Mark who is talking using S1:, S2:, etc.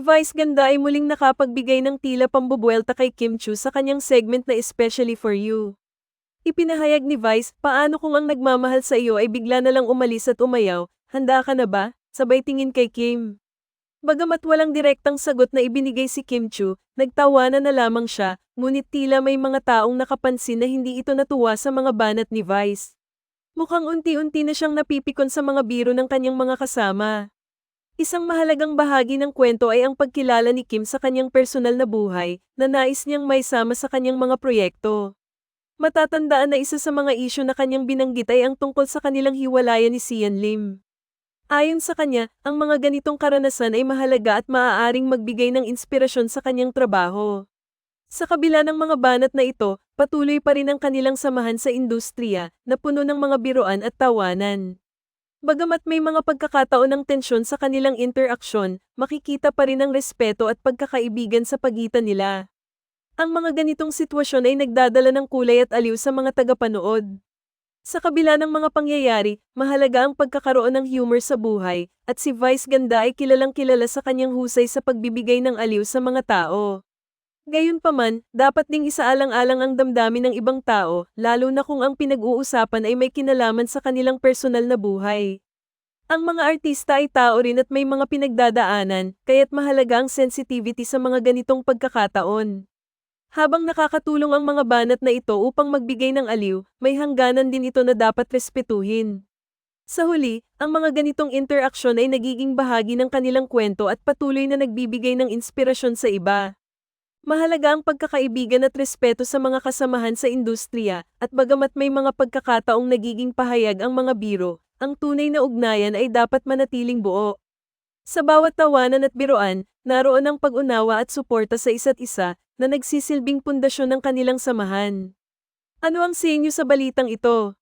S1: Vice Ganda ay muling nakapagbigay ng tila pambubuelta kay Kim Chu sa kanyang segment na Especially For You. Ipinahayag ni Vice, paano kung ang nagmamahal sa iyo ay bigla na lang umalis at umayaw, handa ka na ba? Sabay tingin kay Kim. Bagamat walang direktang sagot na ibinigay si Kim Chu, nagtawanan na lamang siya, ngunit tila may mga taong nakapansin na hindi ito natuwa sa mga banat ni Vice. Mukhang unti-unti na siyang napipikon sa mga biro ng kanyang mga kasama. Isang mahalagang bahagi ng kwento ay ang pagkilala ni Kim sa kanyang personal na buhay, na nais niyang may sama sa kanyang mga proyekto. Matatandaan na isa sa mga isyu na kanyang binanggit ay ang tungkol sa kanilang hiwalayan ni Sian Lim. Ayon sa kanya, ang mga ganitong karanasan ay mahalaga at maaaring magbigay ng inspirasyon sa kanyang trabaho. Sa kabila ng mga banat na ito, patuloy pa rin ang kanilang samahan sa industriya, na puno ng mga biroan at tawanan. Bagamat may mga pagkakataon ng tensyon sa kanilang interaksyon, makikita pa rin ang respeto at pagkakaibigan sa pagitan nila. Ang mga ganitong sitwasyon ay nagdadala ng kulay at aliw sa mga tagapanood. Sa kabila ng mga pangyayari, mahalaga ang pagkakaroon ng humor sa buhay, at si Vice Ganda ay kilalang kilala sa kanyang husay sa pagbibigay ng aliw sa mga tao. Gayunpaman, dapat ding isaalang-alang ang damdamin ng ibang tao, lalo na kung ang pinag-uusapan ay may kinalaman sa kanilang personal na buhay. Ang mga artista ay tao rin at may mga pinagdadaanan, kaya't mahalaga ang sensitivity sa mga ganitong pagkakataon. Habang nakakatulong ang mga banat na ito upang magbigay ng aliw, may hangganan din ito na dapat respetuhin. Sa huli, ang mga ganitong interaksyon ay nagiging bahagi ng kanilang kwento at patuloy na nagbibigay ng inspirasyon sa iba. Mahalaga ang pagkakaibigan at respeto sa mga kasamahan sa industriya, at bagamat may mga pagkakataong nagiging pahayag ang mga biro, ang tunay na ugnayan ay dapat manatiling buo. Sa bawat tawanan at biroan, naroon ang pag-unawa at suporta sa isa't isa, na nagsisilbing pundasyon ng kanilang samahan. Ano ang sinyo sa balitang ito?